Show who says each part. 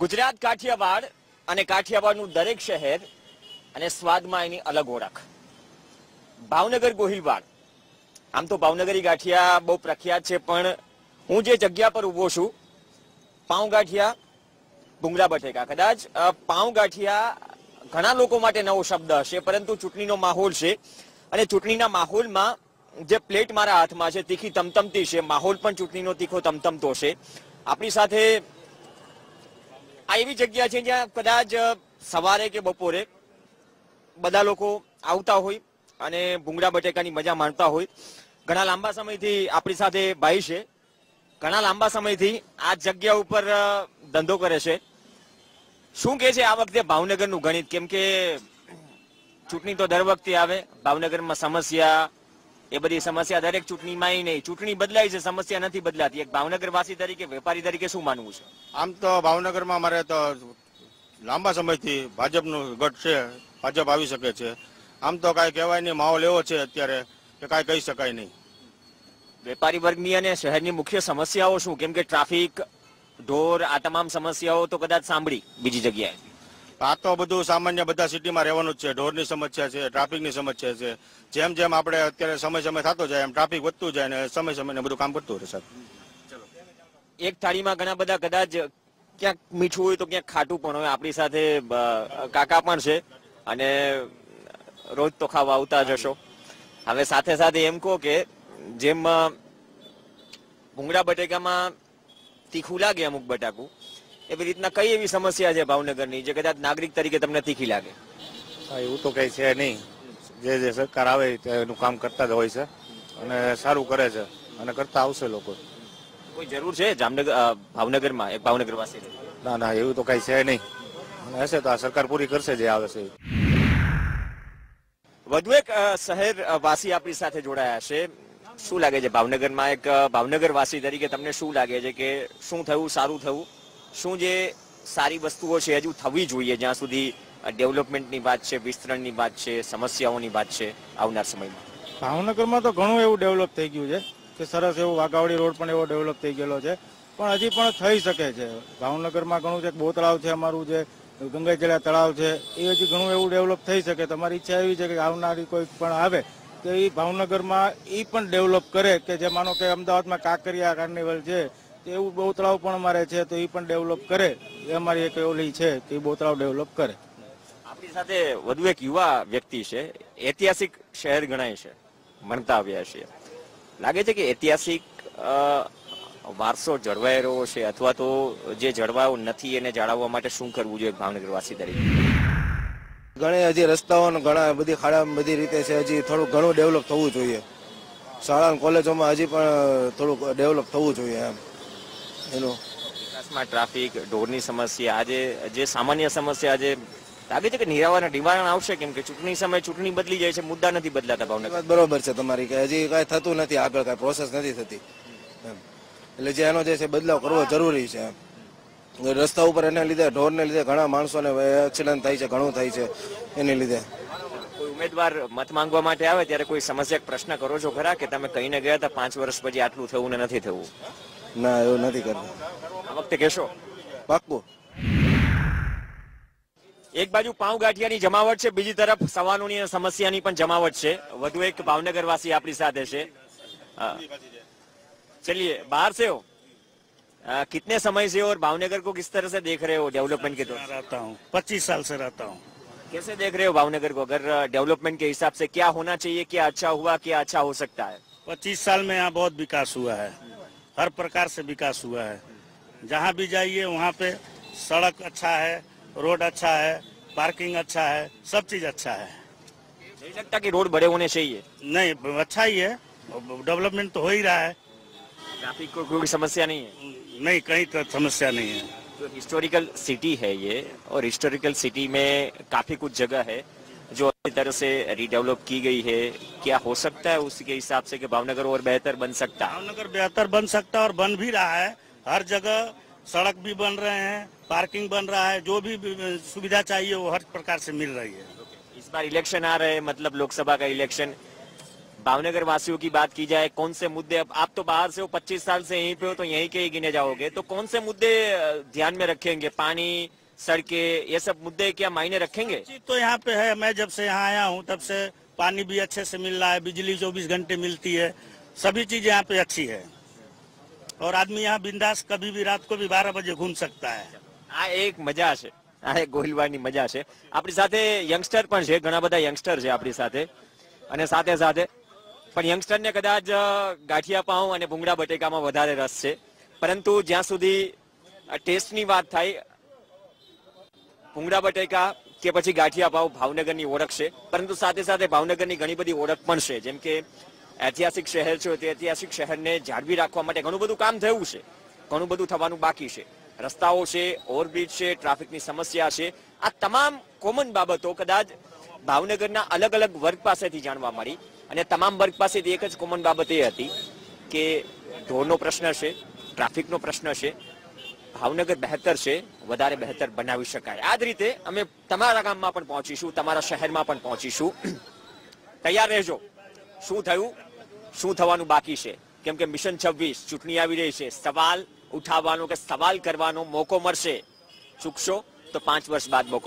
Speaker 1: ગુજરાત કાઠિયાવાડ અને કાઠિયાવાડનું દરેક શહેર અને સ્વાદમાં એની અલગ ઓળખ. ભાવનગર ગોહિલવાડ. આમ તો ભાવનગરી ગાંઠિયા બહુ પ્રખ્યાત છે, પણ હું જે જગ્યા પર ઊભો છું, પાઉં ગાંઠિયા, ભૂંગળા બટેકા. કદાચ પાઉં ગાંઠિયા ઘણા લોકો માટે નવો શબ્દ હશે, પરંતુ ચૂંટણીનો માહોલ છે અને ચૂંટણીના માહોલમાં જે પ્લેટ મારા હાથમાં છે, તીખી તમતમતી છે, માહોલ પણ ચૂંટણીનો તીખો તમતમતો છે. આપણી સાથે આ એવી જગ્યા છે જ્યાં કદાચ સવારે કે બપોરે બધા લોકો આવતા હોય અને ભૂંગળા બટેકાની મજા માણતા હોય. ઘણા લાંબા સમયથી આપણી સાથે ભાઈ છે. ઘણા લાંબા સમયથી આ જગ્યા ઉપર ધંધો કરે છે. શું કે છે આ વખતે ભાવનગરનું ગણિત? કેમ કે ચૂંટણી તો દર વખતે આવે, ભાવનગરમાં સમસ્યા એ બધી સમસ્યા દરેક ચૂંટણીમાં નહીં. ચૂંટણી બદલાય છે સમસ્યા નથી બદલાતી. એક ભાવનગર વાસી તરીકે વેપારી તરીકે શું માનવું છે?
Speaker 2: આમ તો ભાવનગરમાં મારે તો લાંબા સમયથી ભાજપનું ગઢ છે ભાજપ આવી શકે છે. આમ તો કાંઈ કહેવાય નહીં માહોલ એવો છે અત્યારે કે કાંઈ કહી શકાય નહીં.
Speaker 1: વેપારી વર્ગની અને શહેરની મુખ્ય સમસ્યાઓ શું? કેમ કે ટ્રાફિક ઢોર આ તમામ સમસ્યાઓ તો કદાચ સાંભળી બીજી જગ્યાએ.
Speaker 2: આ તો બધું સામાન્ય બધા સિટીમાં રહેવાનું જ છે. ઢોરની સમસ્યા છે, ટ્રાફિકની સમસ્યા છે. જેમ જેમ આપણે અત્યારે સમય સમય થતો જાય, એમ ટ્રાફિક વધતું જાય ને સમય સમયને બધું કામ કરતું રહે સાહેબ.
Speaker 1: એક થાળીમાં ઘણા બધા કદાચ ક્યાંક મીઠું હોય તો ક્યાંક ખાટું પણ હોય. આપણી સાથે કાકા પણ છે અને રોજ તો ખાવા આવતા જ હશો. હવે સાથે સાથે એમ કહો કે જેમ ભૂંગળા બટેકામાં તીખું લાગે અમુક બટાકું એવી રીતના કઈ એવી સમસ્યા છે ભાવનગરની જે કદાચ નાગરિક તરીકે તમને તીખી લાગે?
Speaker 3: એવું તો કઈ છે નહીં. જે જે સરકાર આવે એનું કામ કરતા જ હોય છે અને સારું કરે છે અને કરતા આવશે લોકો.
Speaker 1: કોઈ જરૂર છે જામનગર ભાવનગરમાં એક ભાવનગર વાસી
Speaker 3: ના ના એવું તો કઈ છે નહીં. અને હશે તો આ સરકાર પૂરી કરશે જે આવે છે
Speaker 1: વધુ એક શહેર વાસી આપણી સાથે જોડાયા છે. શું લાગે છે ભાવનગરમાં? એક ભાવનગર વાસી તરીકે તમને શું લાગે છે કે શું થયું સારું થયું? શું જે સારી વસ્તુઓ છે હજુ થવી જોઈએ જ્યાં સુધી ડેવલપમેન્ટની વાત છે, વિસ્તરણની વાત છે, સમસ્યાઓની વાત છે આવનાર સમયમાં?
Speaker 4: ભાવનગરમાં તો ઘણું એવું ડેવલપ થઈ ગયું છે કે સરસ એવું વાઘાવડી રોડ પણ એવો ડેવલપ થઈ ગયેલો છે. પણ હજી પણ થઈ શકે છે. ભાવનગરમાં ઘણું છે બહુ તળાવ છે અમારું જે ગંગાજળા તળાવ છે, એ હજી ઘણું એવું ડેવલપ થઈ શકે. તમારી ઈચ્છા એવી છે કે આવનારી કોઈ પણ આવે તો એ ભાવનગરમાં એ પણ ડેવલપ કરે કે જે માનો કે અમદાવાદમાં કાંકરિયા કાર્નિવલ છે એવું બહુ તળાવ પણ અમારે છે તો એ પણ ડેવલપ કરે. એ અમારી એક ઓલી છે કે એ બહુ તળાવ ડેવલપ કરે.
Speaker 1: આપણી સાથે વધુ એક યુવા વ્યક્તિ છે ઐતિહાસિક શહેર ગણાય છે ભણતા આવ્યા છીએ લાગે છે કે ઐતિહાસિક વારસો જળવાઈ રહ્યો છે અથવા તો જે જળવાયો નથી એને જાળવવા માટે શું કરવું જોઈએ ભાવનગર વાસી તરીકે?
Speaker 5: ઘણી હજી રસ્તાઓ ઘણા બધી ખાડા બધી રીતે છે હજી થોડું ઘણું ડેવલપ થવું જોઈએ. શાળા કોલેજોમાં હજી પણ થોડુંક ડેવલપ થવું જોઈએ એમ. એનું
Speaker 1: વિકાસમાં ટ્રાફિક ઢોરની સમસ્યા આજે જે સામાન્ય સમસ્યા આજે લાગે છે કે નિરાવરણ નિવારણ આવશે કેમ કે ચૂંટણી સમય ચૂંટણી બદલી જાય છે મુદ્દા નથી બદલાતા ભાવનગર
Speaker 5: બરોબર છે તમારી કે હજી કાંઈ થતું નથી આગળ કાંઈ પ્રોસેસ નથી થતી. એટલે જે એનો જે છે બદલાવ કરવો જરૂરી છે રસ્તા ઉપર એને લીધે ઢોરને લીધે ઘણા માણસોને એક્સિડન્ટ થાય છે ઘણું થાય છે એને લીધે.
Speaker 1: કોઈ ઉમેદવાર મત માંગવા માટે આવે ત્યારે કોઈ સમસ્યા પ્રશ્ન કરો છો ખરા કે તમે કહીને ગયા હતા પાંચ વર્ષ પછી આટલું થયું ને નથી થયું?
Speaker 5: ના એવું નથી કરતા
Speaker 1: આ વખતે કહેશો
Speaker 5: પાક્કું
Speaker 1: એક બાજુ પાઉં ગાંઠિયાની જમાવટ છે બીજી તરફ સવાલોની અને સમસ્યાની પણ જમાવટ છે વધુ એક ભાવનગર વાસી આપણી સાથે છે અ, चलिए बाहर से हो अ, कितने समय से हो और भावनगर को किस तरह से देख रहे हो डेवलपमेंट के तौर पे?
Speaker 6: रहता हूँ पच्चीस साल से रहता हूँ
Speaker 1: कैसे देख रहे हो भावनगर को अगर डेवलपमेंट के हिसाब से क्या होना चाहिए क्या अच्छा हुआ क्या अच्छा हो सकता है
Speaker 6: पच्चीस साल में यहाँ बहुत विकास हुआ है हर प्रकार से विकास हुआ है। जहाँ भी जाइए वहाँ पे सड़क अच्छा है रोड अच्छा है पार्किंग अच्छा है सब चीज़ अच्छा है।
Speaker 1: नहीं लगता कि रोड बड़े होने चाहिए?
Speaker 6: नहीं अच्छा ही है। डेवलपमेंट तो हो ही रहा है।
Speaker 1: ट्रैफ़िक को कोई समस्या नहीं है?
Speaker 6: नहीं कहीं तो समस्या नहीं है।
Speaker 1: जो हिस्टोरिकल सिटी है ये और हिस्टोरिकल सिटी में काफ़ी कुछ जगह है। तरह से रिडेवलप की गई है? क्या हो सकता है उसके हिसाब से कि भावनगर और बेहतर बन सकता? है
Speaker 6: भावनगर बेहतर बन सकता है और बन भी रहा है। हर जगह सड़क भी बन रहे हैं पार्किंग बन रहा है जो भी सुविधा चाहिए वो हर प्रकार से मिल रही है।
Speaker 1: इस बार इलेक्शन आ रहे हैं मतलब लोकसभा का इलेक्शन भावनगर वासियों की बात की जाए कौन से मुद्दे अब आप तो बाहर से हो पच्चीस साल से यहीं पे हो तो यहीं के ही गिने जाओगे। तो कौन से मुद्दे ध्यान में रखेंगे? पानी सड़कें ये सब मुद्दे क्या मायने रखेंगे
Speaker 6: चीज तो यहाँ पे है मैं जब से यहाँ आया हूँ तब से पानी भी अच्छे से मिल रहा है बिजली 24 घंटे मिलती है सभी चीजें यहाँ पे अच्छी है और आदमी यहाँ बिंदास कभी भी रात को भी बारह बजे घूम सकता है
Speaker 1: આ એક મજા છે આ એક ગોહિલવાડની મજા છે આપણી સાથે યંગસ્ટર પણ છે ઘણા બધા યંગસ્ટર છે આપણી સાથે અને સાથે સાથે પણ યંગસ્ટરને કદાચ અ, ગાંઠિયા પાઉં અને ભૂંગળા બટેકામાં વધારે રસ છે પરંતુ જ્યાં સુધી ટેસ્ટની વાત થાય ભૂંગળા બટેકા કે પછી ગાંઠિયા ભાવ ભાવનગરની ઓળખ છે. પરંતુ સાથે સાથે ભાવનગરની ઘણી બધી ઓળખ પણ છે. જેમ કે ઐતિહાસિક શહેર છે તે ઐતિહાસિક શહેરને જાળવી રાખવા માટે ઘણું બધું કામ થયું છે. ઘણું બધું થવાનું બાકી છે. રસ્તાઓ છે, ઓવરબ્રિજ છે, ટ્રાફિકની સમસ્યા છે. આ તમામ કોમન બાબતો કદાચ ભાવનગરના અલગ અલગ વર્ગ પાસેથી જાણવા મળી. અને તમામ વર્ગ પાસેથી એક જ કોમન બાબત એ હતી કે ઢોરનો પ્રશ્ન છે, ટ્રાફિકનો પ્રશ્ન છે. ભાવનગર બહેતર છે, વધારે બહેતર બનાવી શકાય. આ જ રીતે અમે તમારા ગામમાં પણ પહોંચીશું, તમારા શહેરમાં પણ પહોંચીશું. તૈયાર રહેજો. શું થયું? શું થવાનું બાકી છે? કેમ કે મિશન છવ્વીસ ચૂંટણી આવી રહી છે. સવાલ ઉઠાવવાનો કે સવાલ કરવાનો મોકો મળશે. ચૂકશો તો પાંચ વર્ષ બાદ મોકો